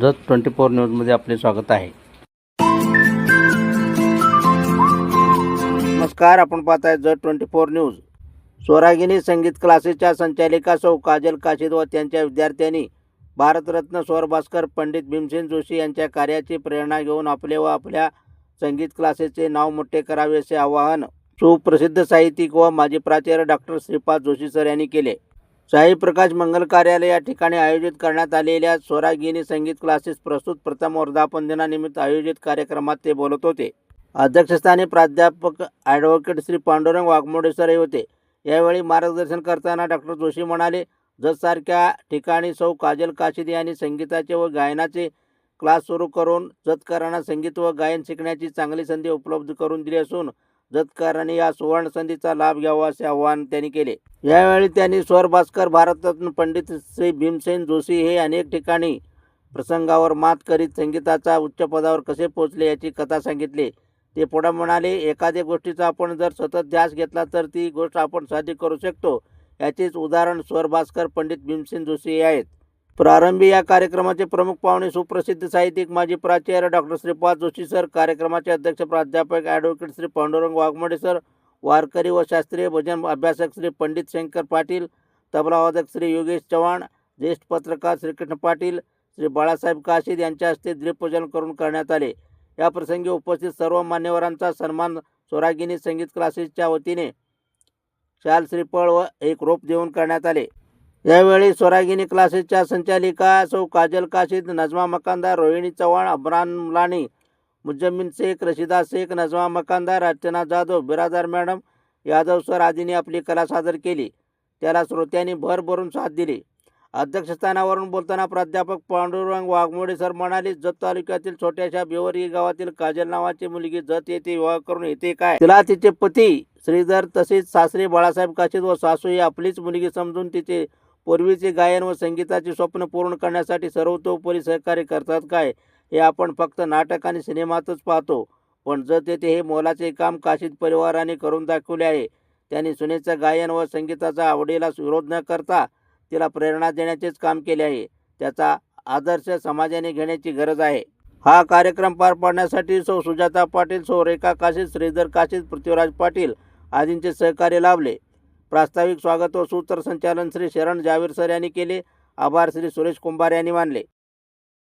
Jat twenty four न्यूजमध्ये आपले स्वागत आहे. नमस्कार आपण पाहत आहे Jath twenty four news. Swaragini Sangeet क्लासेसच्या संचालिका सौ काजल काशीद व त्यांच्या विद्यार्थ्यांनी भारतरत्न स्वरभास्कर पंडित भीमसेन जोशी यांच्या कार्याची प्रेरणा घेऊन आपले व आपल्या संगीत क्लासेसचे नाव मोठे करावे असे आवाहन सुप्रसिद्ध साहित्यिक व माजी प्राचार्य डॉक्टर श्रीपाद जोशी सर यांनी केले. साई प्रकाश मंगल कार्यालय या ठिकाणी आयोजित करण्यात आलेल्या स्वरागिनी संगीत क्लासेस प्रस्तुत प्रथम वर्धापन दिनानिमित्त आयोजित कार्यक्रमात ते बोलत होते. अध्यक्षस्थानी प्राध्यापक ॲडव्होकेट श्री पांडुरंग वाघमोडे सर हे होते. यावेळी मार्गदर्शन करताना डॉक्टर जोशी म्हणाले जतसारख्या ठिकाणी सौ काजल काशिद यांनी संगीताचे व गायनाचे क्लास सुरू करून जतकरांना संगीत व गायन शिकण्याची चांगली संधी उपलब्ध करून दिली असून जतकारांनी या सुवर्ण संधीचा लाभ घ्यावा असे आवाहन त्यांनी केले. यावेळी त्यांनी स्वर भास्कर भारतरत्न पंडित श्री भीमसेन जोशी हे अनेक ठिकाणी प्रसंगावर मात करीत संगीताचा उच्च पदावर कसे पोहोचले याची कथा सांगितली. ते पुढे म्हणाले एखाद्या गोष्टीचा आपण जर सतत ध्यास घेतला तर ती गोष्ट आपण साध्य करू शकतो. याचेच उदाहरण स्वर भास्कर पंडित भीमसेन जोशी हे आहेत. प्रारंभी या कार्यक्रमाचे प्रमुख पाहुणे सुप्रसिद्ध साहित्यिक माजी प्राचार्य डॉक्टर श्रीपाद जोशी सर कार्यक्रमाचे अध्यक्ष प्राध्यापक ॲडव्होकेट श्री पांडुरंग वाघमोडे सर वारकरी व शास्त्रीय भजन अभ्यासक श्री पंडित शंकर पाटील तबलावादक श्री योगेश चव्हाण ज्येष्ठ पत्रकार श्रीकृष्ण पाटील श्री बाळासाहेब काशीद यांच्या हस्ते द्वीपपूजन करून करण्यात आले. या प्रसंगी उपस्थित सर्व मान्यवरांचा सन्मान स्वरागिनी संगीत क्लासेसच्या वतीने शाल श्रीफळ व एक रोप देऊन करण्यात आले. यावेळी स्वरागिनी क्लासेसच्या संचालिका सौ काजल काशीद नजमा मकानदार रोहिणी चव्हाण अब्रान मुलानी मुजम्मिन शेख रशिदा शेख नजमा मकानदार अर्चना जाधव बिरादार मॅडम यादव सर आदींनी आपली कला सादर केली. त्याला श्रोत्यांनी भरभरून साथ दिली. अध्यक्षस्थानावरून बोलताना प्राध्यापक पांडुरंग वाघमोडे सर म्हणाले जत तालुक्यातील छोट्याशा बेवरी गावातील काजल नावाची मुलगी जत येथे विवाह करून येते काय? तिला तिचे पती श्रीधर तसेच सासरे बाळासाहेब काशीद व सासू ही आपलीच मुलगी समजून तिचे पूर्वीचे गायन व संगीताचे स्वप्न पूर्ण करण्यासाठी सर्वतोपरी सहकार्य करतात काय? हे आपण फक्त नाटक आणि सिनेमातच पाहतो. पण जर तेथे हे मोलाचे काम काशीद परिवाराने करून दाखवले आहे. त्यांनी सुनेचं गायन व संगीताचा आवडीला विरोध न करता तिला प्रेरणा देण्याचेच काम केले आहे. त्याचा आदर्श समाजाने घेण्याची गरज आहे. हा कार्यक्रम पार पाडण्यासाठी सौ सुजाता पाटील सौ रेखा काशीद श्रीधर काशीद पृथ्वीराज पाटील आदींचे सहकार्य लाभले. प्रास्ताविक स्वागत व सूत्रसंचालन श्री शरण जावीर सर यांनी केले. आभार श्री सुरेश कुंभार यांनी मानले.